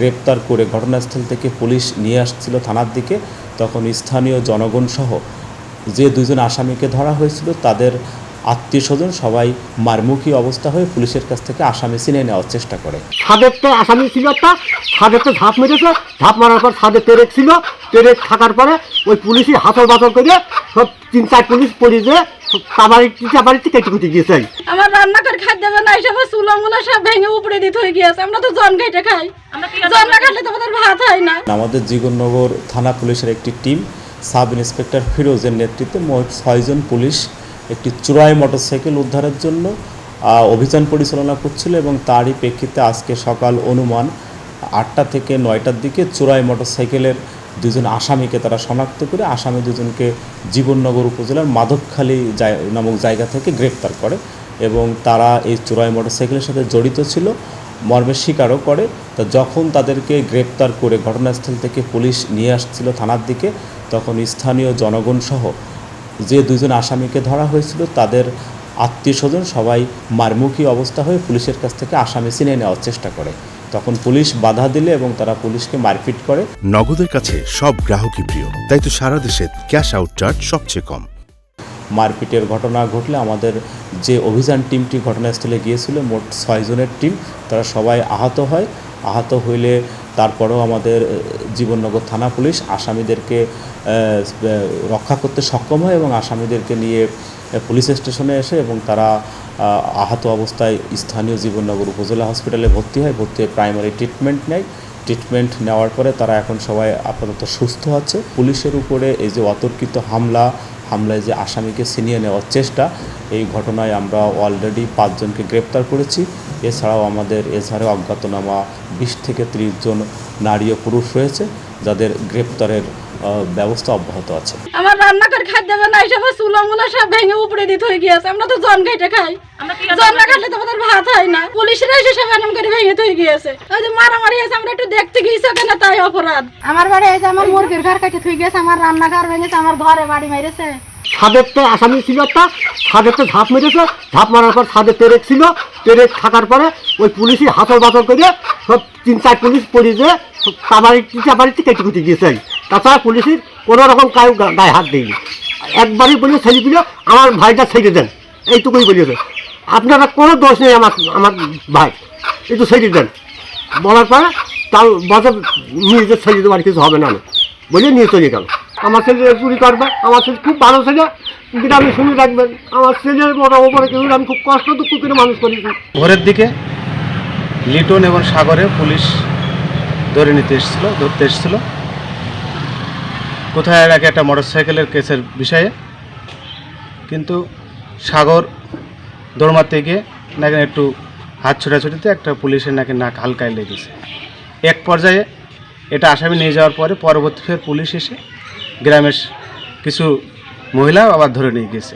গ্রেপ্তার করে ঘটনাস্থল থেকে পুলিশ নিয়ে আসছিল থানার দিকে। তখন স্থানীয় জনগণসহ যে দুজন আসামিকে ধরা হয়েছিল, তাদের আত্মীয় স্বজন সবাই মারমুখী অবস্থা হয়ে পুলিশের কাছ থেকে আসামি চিনে নেওয়ার চেষ্টা করে। ছাদের তো আসামি ছিল একটা ছাদের তো ঝাঁপ মেরেছে ঝাঁপ মারার পর ছাদে তেরেক ছিল তেরেক থাকার পরে ওই পুলিশই হাতর বাতর করে সব তিন চার পুলিশ পড়ে গিয়েছে। আমার রান্না করে খাদ্য না এসব চুলো মুলো সব ভেঙে উপরে দিতে হয়ে গিয়েছে। আমরা তো জন খাইতে খাই। জন না খাইলে তো আমাদের ভাত হয় না। আমাদের জীবননগর থানা পুলিশের একটি টিম সাব ইন্সপেক্টর ফিরোজের নেতৃত্বে মোট ছয়জন পুলিশ একটি চূড়াই মোটরসাইকেল উদ্ধারের জন্য অভিযান পরিচালনা করছিল এবং তারই প্রেক্ষিতে আজকে সকাল অনুমান আটটা থেকে নয়টার দিকে চূড়াই মোটরসাইকেলের দুজন আসামিকে তারা শনাক্ত করে, আসামি দুজনকে জীবননগর উপজেলার মাধবখালী নামক জায়গা থেকে গ্রেপ্তার করে এবং তারা এই চোরাই মোটরসাইকেলের সাথে জড়িত ছিল মর্মের স্বীকারও করে। তা যখন তাদেরকে গ্রেপ্তার করে ঘটনাস্থল থেকে পুলিশ নিয়ে আসছিল থানার দিকে, তখন স্থানীয় জনগণ সহ যে দুজন আসামিকে ধরা হয়েছিল তাদের আত্মীয় স্বজন সবাই মারমুখী অবস্থা হয়ে পুলিশের কাছ থেকে আসামি চিনে নেওয়ার চেষ্টা করে। তখন পুলিশ বাধা দিলে এবং তারা পুলিশকে মারপিট করে। নগদের কাছে সব গ্রাহকই প্রিয় তাই তো সারা দেশে ক্যাশ আউট চার্জ সবচেয়ে কম। মারপিটের ঘটনা ঘটলে আমাদের যে অভিযান টিমটি ঘটনাস্থলে গিয়েছিল মোট ছয়জনের টিম তারা সবাই আহত হয়। আহত হইলে তারপরেও আমাদের জীবননগর থানা পুলিশ আসামিদেরকে রক্ষা করতে সক্ষম হয় এবং আসামিদেরকে নিয়ে পুলিশ স্টেশনে এসে এবং তারা আহত অবস্থায় স্থানীয় জীবননগর উপজেলা হসপিটালে ভর্তি হয়, ভর্তি হয়ে প্রাইমারি ট্রিটমেন্ট নেয়। ট্রিটমেন্ট নেওয়ার পরে তারা এখন সবাই আপাতত সুস্থ আছে। পুলিশের উপরে এই যে অতর্কিত হামলা হামলায় যে আসামিকে ছিনিয়ে নেওয়ার চেষ্টা, এই ঘটনায় আমরা অলরেডি পাঁচজনকে গ্রেপ্তার করেছি। এছাড়াও আমাদের এছাড়াও অজ্ঞাতনামা বিশ থেকে ত্রিশ জন নারী ও পুরুষ রয়েছে, যাদের গ্রেপ্তারের ব্যবস্থা অব্যাহত আছে। আমার রান্না করে খাদ্য না এসব চুলো মুলো সব ভেঙে উপরে দিতে হয়ে গিয়েছে। আমরা তো জন খাইতে খাই। জন না খাইলে তো আমাদের ভাত হয় না। পুলিশরা এসে সব এরকম করে ভেঙে থয়ে গিয়েছে। ওই যে মারামারি আছে আমরা একটু দেখতে গিয়েছি কেন তাই অপরাধ। আমার বাড়ি এই যে আমার মুরগির ঘর কাটে থুই গেছে আমার রান্নাঘর ভেঙেছে আমার ঘরে বাড়ি মেরেছে। ছাদের তো আসামি ছিল একটা ছাদের তো ঝাঁপ মেরেছে ঝাঁপ মারার পর ছাদে তেরেক ছিল তেরেক থাকার পরে ওই পুলিশই হাতর বাতর করে সব তিন চার পুলিশ পড়ে দিয়ে কাবাড়ি চাবাড়িতে কেটে কুটে গিয়েছে। তাছাড়া পুলিশের কোনো রকম কাউ গায়ে হাত দেয়নি। একবারই বলে ছেড়ে দিল আমার ভাইটা ছেড়ে দেন। এইটুকুই বলিয়ে বলেছে আপনারা কোনো দোষ নেই আমার আমার ভাই। একটু ছেড়ে দেন। বলার পরে তাও বছর নিজেদের ছেড়ে দেবো আর কিছু হবে না। না বলে নিয়ে চলে গেল। আমার ছেলে চুরি করবে, আমার ছেলে খুব ভালো ছেলে। গ্রামে শুনে রাখবেন, আমার ছেলের মোটা ওপরে কেউ আমি খুব কষ্ট দুঃখ করে মানুষ করেছি। ভোরের দিকে লিটন এবং সাগরে পুলিশ ধরে নিতে এসেছিল, ধরতে এসেছিল। কোথায় আগে একটা মোটরসাইকেলের কেসের বিষয়ে? কিন্তু সাগর দৌড় মারতে গিয়ে নাকি একটু হাত ছোটাছুটিতে একটা পুলিশের নাকি নাক হালকায় লেগেছে। এক পর্যায়ে এটা আসামি নিয়ে যাওয়ার পরে পরবর্তী ফের পুলিশ এসে গ্রামের কিছু মহিলা আবার ধরে নিয়ে গেছে।